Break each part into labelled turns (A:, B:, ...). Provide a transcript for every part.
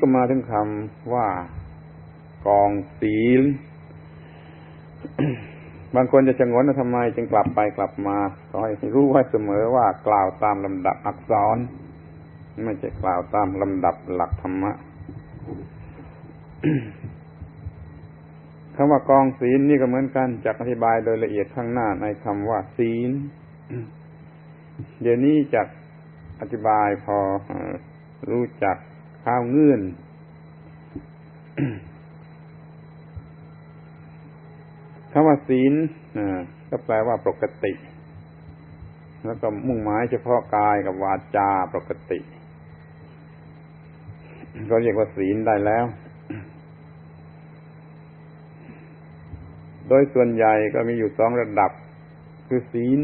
A: ้ก็มาถึงคำว่ากองศีล บางคนจะชงนทำไม จึงกลับไปกลับมาขอให้รู้ไว้เสมอว่ากล่าวตามลำดับอักษร ไม่ใช่กล่าวตามลำดับหลักธรรมะคำว่ากองศีลนี่ก็เหมือนกันจะอธิบายโดยละเอียดข้างหน้าในคำว่าศีล เดี๋ยวนี้จะอธิบายพอรู้จัก ข้าวเงื่อนคำว่าศีลก็แปลว่าปกติ แล้วก็มุ่งหมายเฉพาะกายกับวาจาปกติ ก็เรียกว่าศีลได้แล้ว โดยส่วนใหญ่ก็มีอยู่สองระดับ คือศีล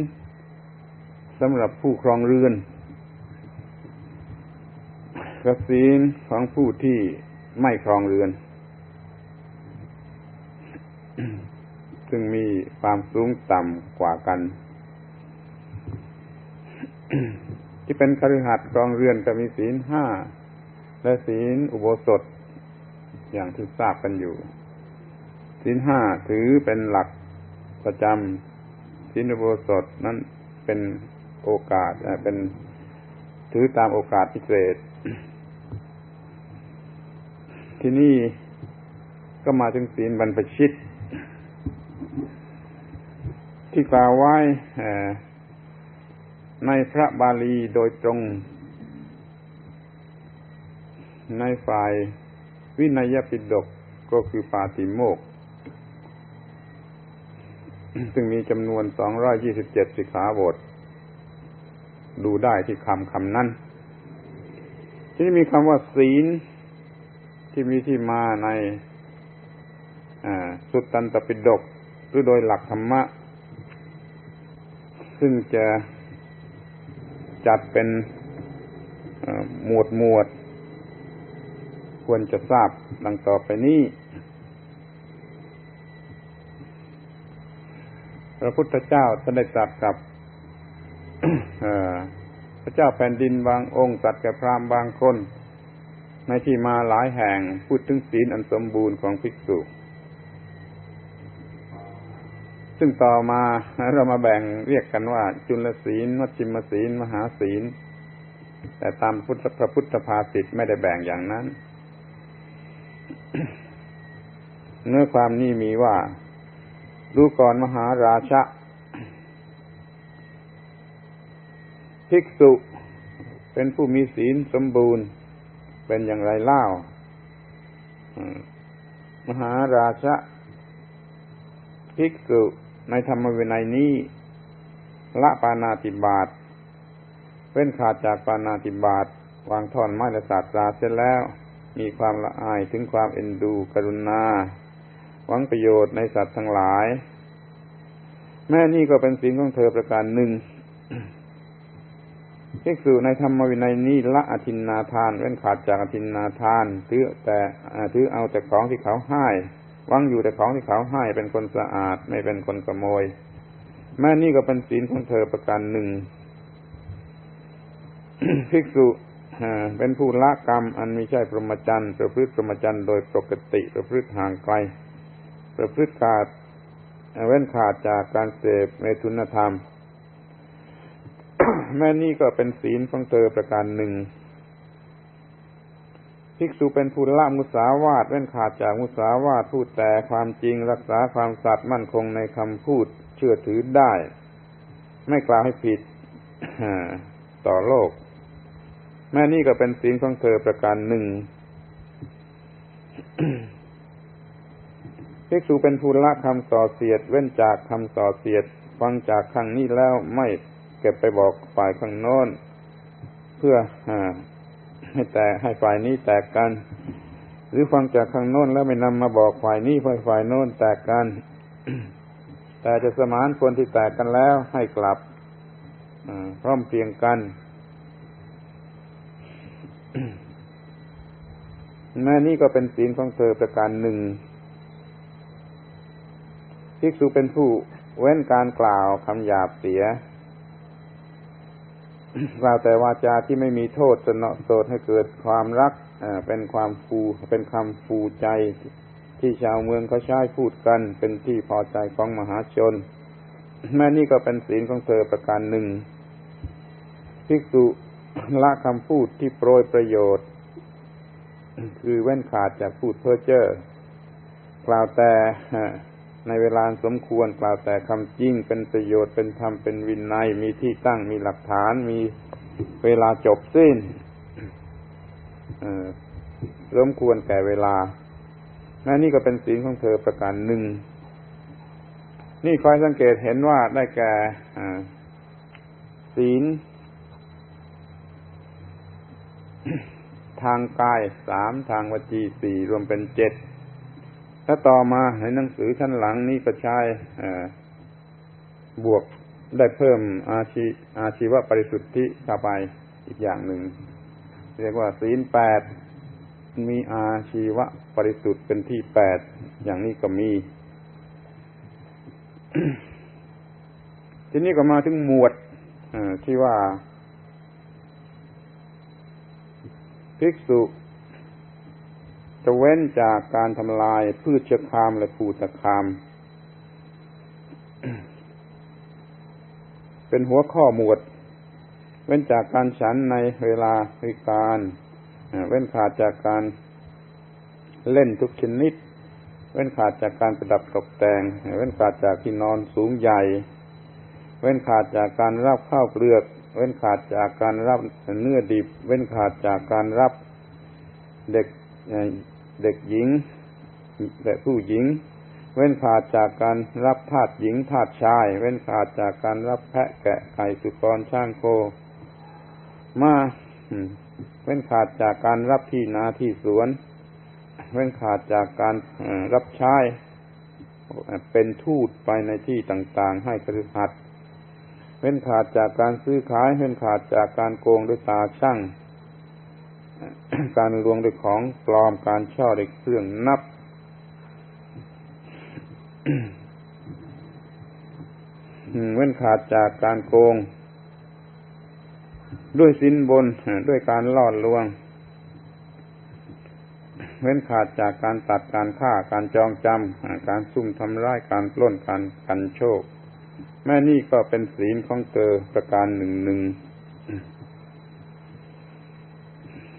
A: สำหรับผู้ครองเรือน กับศีลของผู้ที่ไม่ครองเรือน ซึ่งมีความสูงต่ำกว่ากัน ที่เป็นคฤหัสถ์ครองเรือนก็มีศีลห้าและศีลอุโบสถ อย่างที่ทราบกันอยู่ศีลห้าถือเป็นหลักประจำศีลอุโบสถนั้นเป็นโอกาสเป็นถือตามโอกาสพิเศษ ที่นี่ก็มาถึงศีลบรรพชิต ที่กล่าวไว้ในพระบาลีโดยตรง ในฝ่ายวินัยปิฎกก็คือปาติโมก ซึ่งมีจำนวนสองร้อยยี่สิบเจ็ดสิกขาบท ดูได้ที่คำคำนั้น ที่มีคำว่าศีล ที่มีที่มาในสุตตันตปิฎกหรือโดยหลักธรรมะ ซึ่งจะจัดเป็นหมวดหมวด ควรจะทราบดังต่อไปนี้ พระพุทธเจ้าท่านได้ตรัสกับพระเจ้าแผ่นดินบางองค์ตรัสกับพราหมณ์บางคน ในที่มาหลายแห่งพูดถึงศีลอันสมบูรณ์ของภิกษุ ซึ่งต่อมาเรามาแบ่งเรียกกันว่า จุลศีลมัชฌิมศีล มหาศีล แต่ตามพุทธพระพุทธภาษิตไม่ได้แบ่งอย่างนั้น เนื้อความนี้มีว่าดูก่อนมหาราชะ ภิกษุเป็นผู้มีศีลสมบูรณ์ เป็นอย่างไรเล่ามหาราชภิกษุในธรรมวินัยนี้ ละปานาติบาตเป็นขาดจากปานาติบาตวางท่อนไม้และศาสตราเสร็จแล้ว มีความละอายถึงความเอ็นดูกรุณา หวังประโยชน์ในสัตว์ทั้งหลาย แม่นี่ก็เป็นสิ่งของเธอประการหนึ่ง ภิกษุในธรรมวินัยนี้ละอธินนาทานเว้นขาดจากอธินนาทานถือแต่ถือเอาแต่ของที่เขาให้วังอยู่แต่ของที่เขาให้เป็นคนสะอาดไม่เป็นคนขโมย แม่นี่ก็เป็นศีลของเธอประการหนึ่งภิกษุเป็นผู้ละกรรม อันไม่ใช่พรหมจรรย์ประพฤติพรหมจรรย์โดยปกติประพฤติห่างไกล ประพฤติขาดเว้นขาดจากการเสพในทุนธรรม แม่นี่ก็เป็นศีลของเธอประการหนึ่ง ภิกษุเป็นผู้ละมุสาวาทเว้นขาดจากมุสาวาทพูดแต่ความจริงรักษาความสัตย์มั่นคงในคำพูดเชื่อถือได้ ไม่กล่าวให้ผิดต่อโลก แม่นี่ก็เป็นศีลของเธอประการหนึ่งภิกษุเป็นผู้ละคำส่อเสียด เว้นจากคำส่อเสียด ฟังจากครั้งนี้แล้วไม่ ก็บไปบอกฝ่ายข้างโน้น เพื่อให้แต่ให้ฝ่ายนี้แตกกัน หรือฟังจากข้างโน้นแล้วไม่นำมาบอกฝ่ายนี้เพื่อฝ่ายโน้นแตกกัน แต่จะสมานคนที่แตกกันแล้วให้กลับพร้อมเพียงกันแม่นี่ก็เป็นศีลของเธอประการหนึ่งภิกษุเป็นผู้เว้นการกล่าวคำหยาบเสีย กล่าวแต่วาจาที่ไม่มีโทษสนอโสดให้เกิดความรักเป็นความฟูเป็นคำฟูใจ ที่ชาวเมืองเขาใช้พูดกันเป็นที่พอใจของมหาชน แม่นี่ก็เป็นศีลของเธอประการหนึ่งภิกษุละคำพูดที่โปรยประโยชน์ คือเว้นขาดจากพูดเพ้อเจ้อกล่าวแต่ ในเวลาสมควรกล่าวแต่คำจริงเป็นประโยชน์เป็นธรรมเป็นวินัยมีที่ตั้งมีหลักฐานมีเวลาจบสิ้นสมควรแก่เวลานั่นนี่ก็เป็นศีลของเธอประการหนึ่ง นี่คอยสังเกตเห็นว่าได้แก่ศีล ทางกายสามทางวจีสี่รวมเป็นเจ็ด ถ้าต่อมาในหนังสือชั้นหลังนี้ก็ใช้บวกได้เพิ่มอาชีอาชีวปริสุทธิเข้าไปอีกอย่างหนึ่ง เรียกว่าศีลแปดมีอาชีวปริสุทธิ์เป็นที่แปดอย่างนี้ก็มี ทีนี้ก็มาถึงหมวดที่ว่าภิกษุ จะเว้นจากการทำลายพืชคามและภูตะคาม เป็นหัวข้อหมวด เว้นจากการฉันในเวลาวิการ เว้นขาดจากการเล่นทุกชนิด เว้นขาดจากการประดับตกแต่ง เว้นขาดจากที่นอนสูงใหญ่ เว้นขาดจากการรับข้าวเปลือก เว้นขาดจากการรับเนื้อดิบ เว้นขาดจากการรับเด็ก เด็กหญิง และผู้หญิง เว้นขาดจากการรับทาสหญิงทาสชาย เว้นขาดจากการรับแพะแกะไก่สุกรช่างโค มาเว้นขาดจากการรับที่นาที่สวน เว้นขาดจากการรับใช้เป็นทูตไปในที่ต่างๆ ให้กระหัดเว้นขาดจากการซื้อขาย เว้นขาดจากการโกงด้วยตาช่าง การลวงด้วยของปลอมการช่อด้วยเครื่องนับ เว้นขาดจากการโกง ด้วยสินบนด้วยการล่อลวง เว้นขาดจากการตัดการฆ่าการจองจำการซุ่มทำร้ายการปล้นการกันโชค แม่นี่ก็เป็นศีลของเธอประการหนึ่งหนึ่ง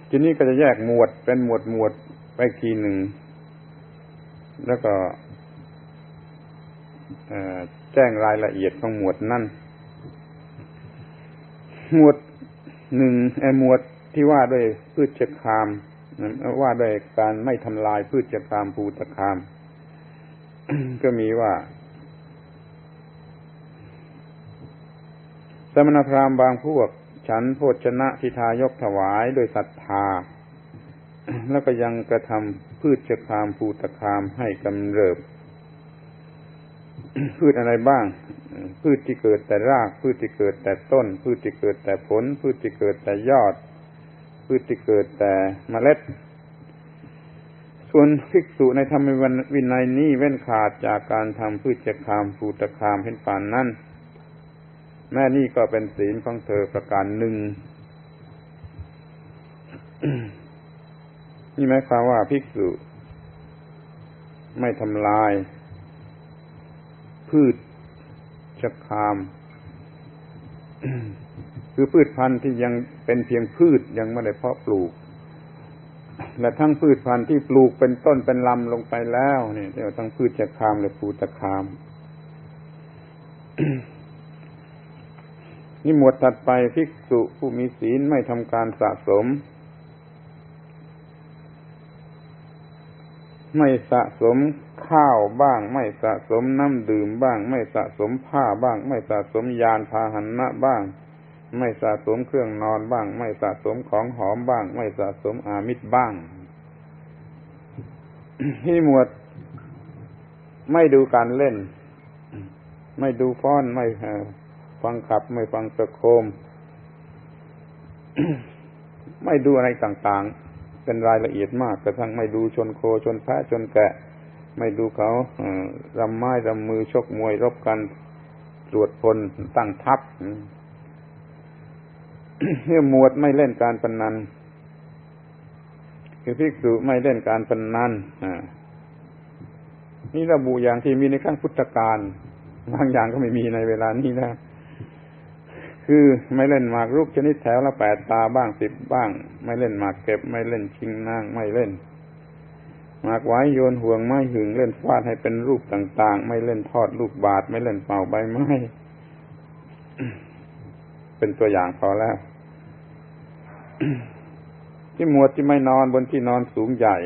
A: ทีนี้ก็จะแยกหมวดเป็นหมวดหมวดไปทีหนึ่ง แล้วก็แจ้งรายละเอียดของหมวดนั่น หมวดหนึ่งไอ้หมวดที่ว่าด้วยพืชคามว่าด้วยการไม่ทำลายพืชคามภูตคาม ก็มีว่าสมณพราหมณ์บางพวก ฉันโภชนะทิทายกถวายโดยศรัทธา แล้วก็ยังกระทำพืชชคามภูตคามให้กำเริบ พืชอะไรบ้าง พืชที่เกิดแต่ราก พืชที่เกิดแต่ต้น พืชที่เกิดแต่ผล พืชที่เกิดแต่ยอด พืชที่เกิดแต่เมล็ด ส่วนภิกษุในธรรมวินัยนี้เว้นขาดจากการทำพืชชคามภูตคามเห็นป่านนั้น แม่นี่ก็เป็นศีลของเธอประการหนึ่งนี่หมายความว่าภิกษุไม่ทำลาย พืชชะคาม คือพืชพันธุ์ที่ยังเป็นเพียงพืชยังไม่ได้เพาะปลูก และทั้งพืชพันธุ์ที่ปลูกเป็นต้นเป็นลำลงไปแล้วเนี่ยเรียกว่าทั้งพืชชะคามและปูตะคาม นี่หมวดถัดไปภิกษุผู้มีศีลไม่ทำการสะสม ไม่สะสมข้าวบ้าง ไม่สะสมน้ำดื่มบ้าง ไม่สะสมผ้าบ้าง ไม่สะสมยานพาหนะบ้าง ไม่สะสมเครื่องนอนบ้าง ไม่สะสมของหอมบ้าง ไม่สะสมอามิตรบ้างที่หมวด ไม่ดูการเล่น ไม่ดูฟ้อนไม่ ฟังขับไม่ฟังตะโคม ไม่ดูอะไรต่างๆ เป็นรายละเอียดมากกระทั่งไม่ดูชนโคชนแพะชนแกะ ไม่ดูเขารำไม้รำมือชกมวยรบกันตรวจพลตั้งทัพเมื่อหมวดไม่เล่นการพนนันคือภิกษุไม่เล่นการพนนันอนี่ระบุอย่างที่มีในขั้งพุทธกาลบางอย่างก็ไม่มีในเวลานี้นะ คือไม่เล่นหมากรุกชนิดแถวละแปดตาบ้างสิบบ้าง ไม่เล่นหมากเก็บ ไม่เล่นชิงนางไม่เล่นหมากไว้โยนห่วงไม้หึงเล่นฟาดให้เป็นรูปต่างๆ ไม่เล่นทอดลูกบาทไม่เล่นเป่าใบไม้เป็นตัวอย่างพอแล้ว ที่หมวดที่ไม่นอนบนที่นอนสูงใหญ่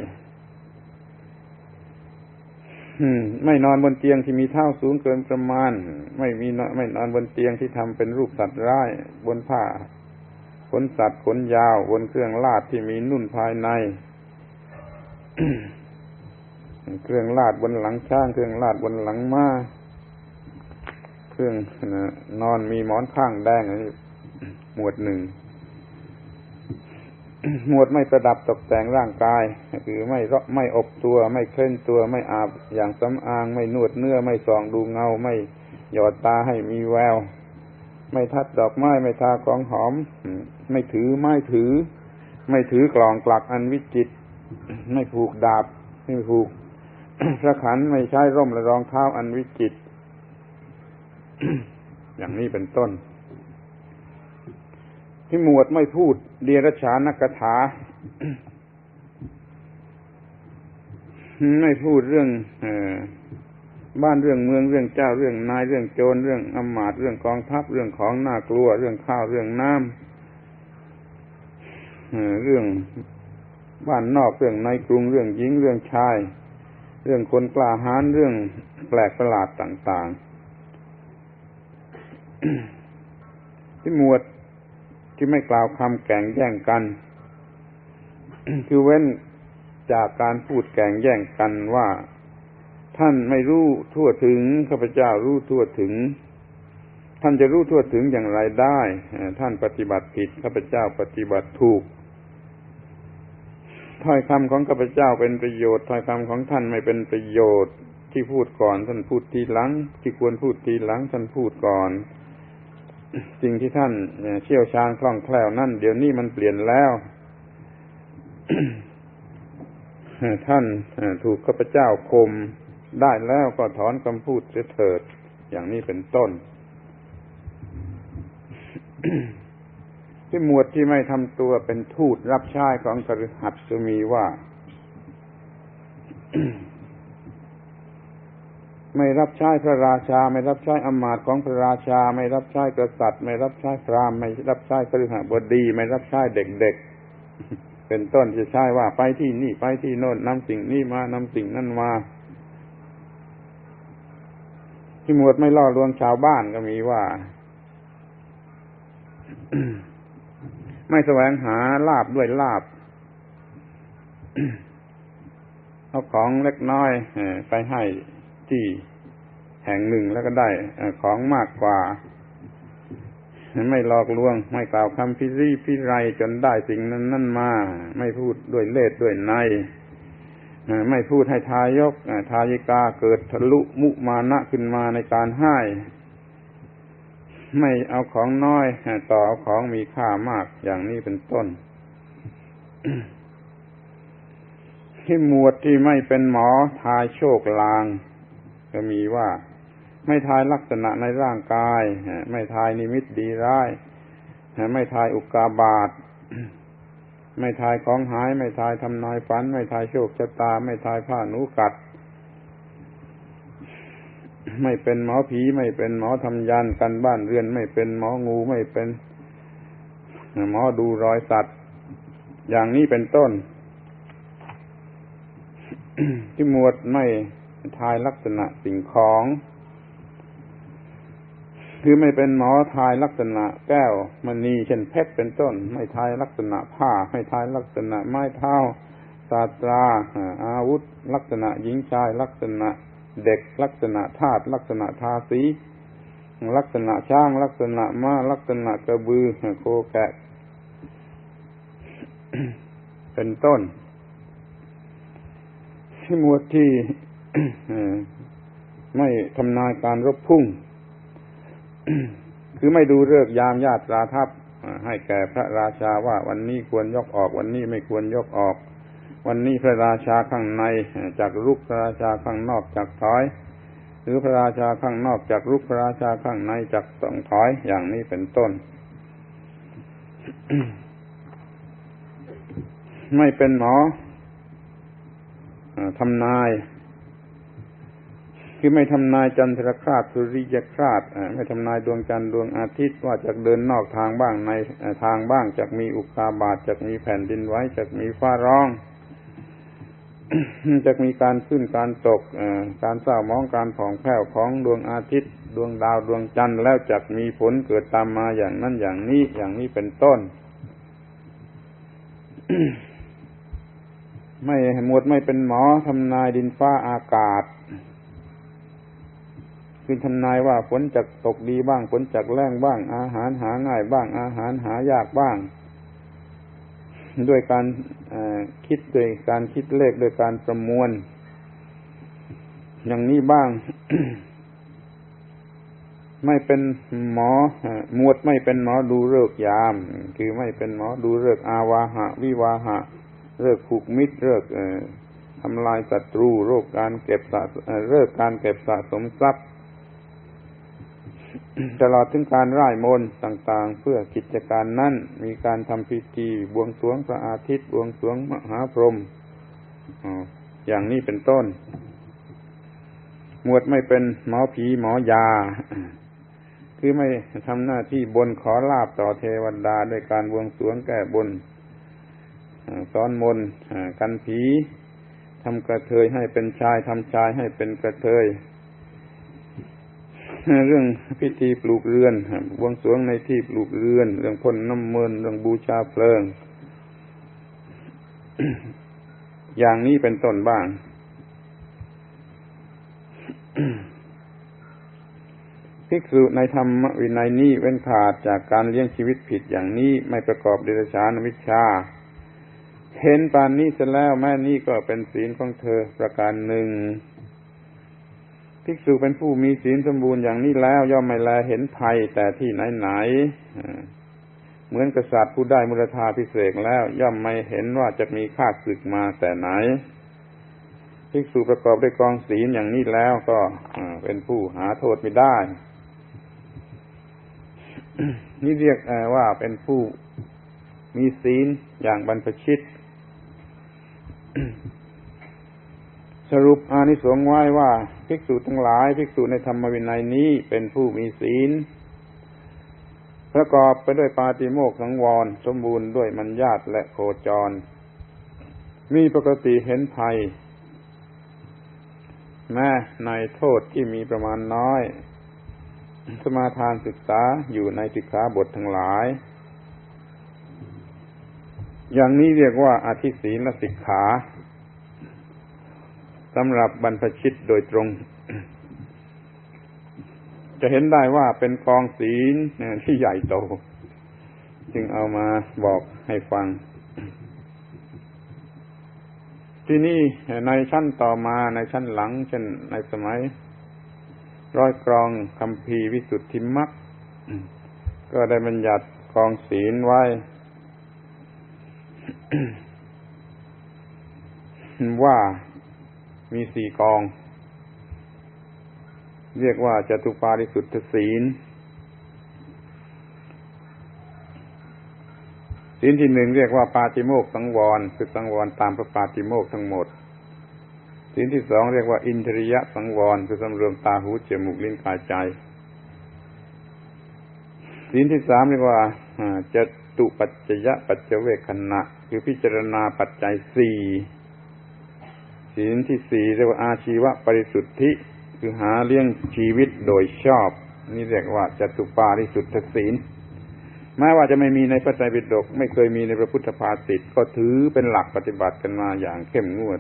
A: ไม่นอนบนเตียงที่มีเท้าสูงเกินประมาณ ไม่มีไม่นอนบนเตียงที่ทำเป็นรูปสัตว์ร้าย บนผ้าขนสัตว์ขนยาว บนเครื่องลาดที่มีนุ่นภายใน เครื่องลาดบนหลังช้าง เครื่องลาดบนหลังม้าเครื่องนอนมีหมอนข้างแดงอันนี้หมวดหนึ่ง หมวดไม่ประดับตกแต่งร่างกาย คือไม่ไม่อบตัว ไม่เคลื่อนตัว ไม่อาบอย่างสำอาง ไม่นวดเนื้อ ไม่ส่องดูเงา ไม่หยอดตาให้มีแวว ไม่ทัดดอกไม้ ไม่ทาของหอม ไม่ถือไม้ถือ ไม่ถือกล่องกลักอันวิจิต ไม่ผูกดาบ ไม่ผูกพระขันไม่ใช้ร่มและรองเท้าอันวิจิต อย่างนี้เป็นต้น ที่หมวดไม่พูดเดียรฉานกถา ไม่พูดเรื่องอบ้านเรื่องเมืองเรื่องเจ้าเรื่องนายเรื่องโจรเรื่องอมาตเรื่องกองทัพเรื่องของน่ากลัว เรื่องข้าวเรื่องน้ำเรื่องบ้านนอกเรื่องในกรุงเรื่องหญิงเรื่องชาย เรื่องคนกล้าหาญเรื่องแปลกประหลาดต่าง ๆ ที่หมวด ที่ไม่กล่าวคำแก่งแย่งกัน คือเว้นจากการพูดแก่งแย่งกันว่า ท่านไม่รู้ทั่วถึงข้าพเจ้ารู้ทั่วถึง ท่านจะรู้ทั่วถึงอย่างไรได้ ท่านปฏิบัติผิดข้าพเจ้าปฏิบัติถูกถ้อยคำของข้าพเจ้าเป็นประโยชน์ถ้อยคำของท่านไม่เป็นประโยชน์ที่พูดก่อน ท่านพูดทีหลัง ที่ควรพูดทีหลังท่านพูดก่อน สิ่งที่ท่านเชี่ยวชาญคล่องแคล่วนั่นเดี๋ยวนี้มันเปลี่ยนแล้วท่านถูกข้าพเจ้าคมได้แล้วก็ถอนคำพูดเสียเถิด อย่างนี้เป็นต้น ที่หมวดที่ไม่ทำตัวเป็นทูตรับใช้ของกฤหัสมีว่า ไม่รับใช้พระราชา ไม่รับใช้อมาตย์ของพระราชา ไม่รับใช้กษัตริย์ ไม่รับใช้พรามไม่รับใช้คฤหบดี ไม่รับใช้เด็กๆ เป็นต้นจะใช้ว่าไปที่นี่ไปที่โน่นนำสิ่งนี้มานำสิ่งนั้นมาที่หมวดไม่ล่อลวงชาวบ้านก็มีว่า ไม่แสวงหาลาบด้วยลาบเอาของเล็กน้อยไปให้ ที่แห่งหนึ่งแล้วก็ได้ของมากกว่า ไม่หลอกลวง ไม่กล่าวคำพิรีพิไรจนได้สิ่งนั้นนั่นมา ไม่พูดด้วยเล่ห์ด้วยในไม่พูดให้ทายกทายิกาเกิดทะลุมุมานะขึ้นมาในการให้ไม่เอาของน้อยต่อเอาของมีค่ามากอย่างนี้เป็นต้น ที่หมวดที่ไม่เป็นหมอทายโชคลาง ก็มีว่า ไม่ทายลักษณะในร่างกายไม่ทายนิมิตดีร้ายไม่ทายอุกาบาตไม่ทายของหาย ไม่ทายทำนายฝัน ไม่ทายโชคชะตา ไม่ทายผ้าหนูกัด ไม่เป็นหมอผี ไม่เป็นหมอทำยันกันบ้านเรือน ไม่เป็นหมองูไม่เป็นหมอดูรอยสัตว์ อย่างนี้เป็นต้น ที่หมวดไม่ ทายลักษณะสิ่งของ คือไม่เป็นหมอทายลักษณะแก้วมณีเช่นเพชรเป็นต้น ไม่ทายลักษณะผ้า ไม่ทายลักษณะไม้เท้าศาสตราอาวุธ ลักษณะหญิงชาย ลักษณะเด็กลักษณะธาตุลักษณะทาสี ลักษณะช้าง ลักษณะม้าลักษณะกระบือโคแกะ เป็นต้นที่หมวดที่ ไม่ทำนายการรบพุ่ง คือไม่ดูเลิกยามญาตราทัพให้แก่พระราชาว่าวันนี้ควรยกออก วันนี้ไม่ควรยกออก วันนี้พระราชาข้างในจากรุกพระราชาข้างนอกจากถอย หรือพระราชาข้างนอกจากรุกพระราชาข้างในจากต้องถอยอย่างนี้เป็นต้น ไม่เป็นหมอทำนาย คือไม่ทำนายจันทรคราสสุริยคราสไม่ทำนายดวงจันทร์ดวงอาทิตย์ว่าจะเดินนอกทางบ้างในทางบ้างจะมีอุกาบาตจะมีแผ่นดินไหวจะมีฟ้าร้องจะมีการขึ้นการตกการเศร้ามองการผ่องแผ้วของดวงอาทิตย์ ดวงดาวดวงจันทร์แล้วจะมีผลเกิดตามมาอย่างนั้นอย่างนี้อย่างนี้เป็นต้น ไม่หมวดไม่เป็นหมอทำนายดินฟ้าอากาศ คือทำนายว่าฝนจะตกดีบ้างฝนจะแรงบ้าง อาหารหาง่ายบ้าง อาหารหายากบ้าง ด้วยการคิดด้วยการคิดเลขด้วยการประมวล อย่างนี้บ้าง ไม่เป็นหมอหมวดไม่เป็นหมอดูเลิกยาม คือไม่เป็นหมอดูเลิกอาวาหะ วิวาหะเลิกผูกมิตรเลิกทำลายศัตรูโรคการเก็บสะเลิกการเก็บสะสมทรัพย์ ตลอดถึงการร่ายมนต์ต่าง ๆ เพื่อกิจการนั้นมีการทำพิธีบวงสรวงพระอาทิตย์บวงสรวงมหาพรหมอย่างนี้เป็นต้น หมวดไม่เป็นหมอผีหมอยา คือไม่ทำหน้าที่บนขอลาบต่อเทวดาด้วยการบวงสรวงแก้บนซ้อนมนกันผีทำกระเทยให้เป็นชายทำชายให้เป็นกระเทย เรื่องพิธีปลูกเรือนบวงสรวงในที่ปลูกเรือน เรื่องพ่นน้ำมันเรื่องบูชาเพลิง อย่างนี้เป็นต้นบ้าง ภิกษุในธรรมวินัยนี้เว้นขาดจากการเลี้ยงชีวิตผิดอย่างนี้ไม่ประกอบเดรัจฉานวิชา เห็นปานนี้เสร็จแล้วแม่นี่ก็เป็นศีลของเธอประการหนึ่ง ภิกษุเป็นผู้มีศีลสมบูรณ์อย่างนี้แล้วย่อมไม่แลเห็นภัยแต่ที่ไหนไหนเหมือนกษัตริย์ผู้ได้มุรธาพิเศษแล้ว ย่อมไม่เห็นว่าจะมีข้าศึกมาแต่ไหน ภิกษุประกอบด้วยกองศีลอย่างนี้แล้วก็เป็นผู้หาโทษไม่ได้ นี่เรียกว่าเป็นผู้มีศีลอย่างบรรพชิต สรุปอานิสงส์ไว้ว่า ภิกษุทั้งหลายภิกษุในธรรมวินัยนี้เป็นผู้มีศีล ประกอบไปด้วยปาติโมกสังวร สมบูรณ์ด้วยมัญญาตและโคจร มีปกติเห็นภัย แม้ในโทษที่มีประมาณน้อย สมาทานศึกษาอยู่ในสิกขาบททั้งหลาย อย่างนี้เรียกว่าอธิศีลสิกขา สำหรับบรรพชิตโดยตรง จะเห็นได้ว่าเป็นกองศีลที่ใหญ่โต จึงเอามาบอกให้ฟัง ที่นี่ในชั้นต่อมาในชั้นหลัง เช่นในสมัย ร้อยกรองคำพีวิสุทธิมักก็ได้บัญญัติกองศีลไว้ว่า มีสี่กอง เรียกว่าจตุปาริสุทธศีลศีลที่หนึ่งเรียกว่าปาติโมกสังวรคือสังวรตามพระปาติโมกทั้งหมดศีลที่สองเรียกว่าอินทริยะสังวรคือสำรวมตาหูจมูกลิ้นกายใจศีลที่สามเรียกว่าจตุปัจจยะปัจเจเวคขณะ คือพิจารณาปัจจัยสี่ ศีลที่สี่เรียกว่าอาชีวะปริสุทธิ คือหาเลี้ยงชีวิตโดยชอบ นี่เรียกว่าจตุปาริสุทธศีลแม้ว่าจะไม่มีในพระไตรปิฎกไม่เคยมีในพระพุทธภาษิตก็ถือเป็นหลักปฏิบัติกันมาอย่างเข้มงวด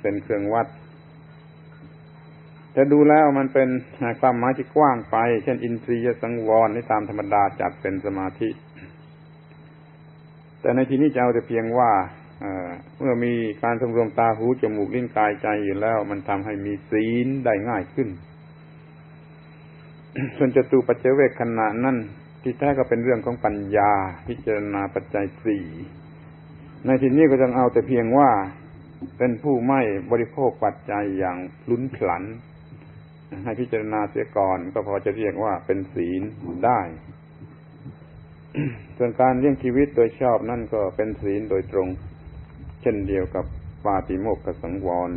A: เป็นเครื่องวัดจะดูแล้วมันเป็นความหมายที่กว้างไป เช่นอินทรียสังวรในตามธรรมดาจัดเป็นสมาธิ แต่ในที่นี้จะเอาแต่เพียงว่า เมื่อมีการสำรวมตาหูจมูกลิ้นกายใจอยู่แล้ว มันทำให้มีศีลได้ง่ายขึ้น ส่วนจตุปัจเจเวกขณะนั้นที่แท้ก็เป็นเรื่องของปัญญา พิจารณาปัจจัยสี่ในที่นี้ก็ต้องเอาแต่เพียงว่าเป็นผู้ไม่บริโภคปัจจัยอย่างลุ้นผลัน ให้พิจารณาเสียก่อน ก็พอจะเรียกว่าเป็นศีลได้ ส่วนการเลี้ยงชีวิตโดยชอบนั่นก็เป็นศีลโดยตรง เช่นเดียวกับปาติโมกขสังวร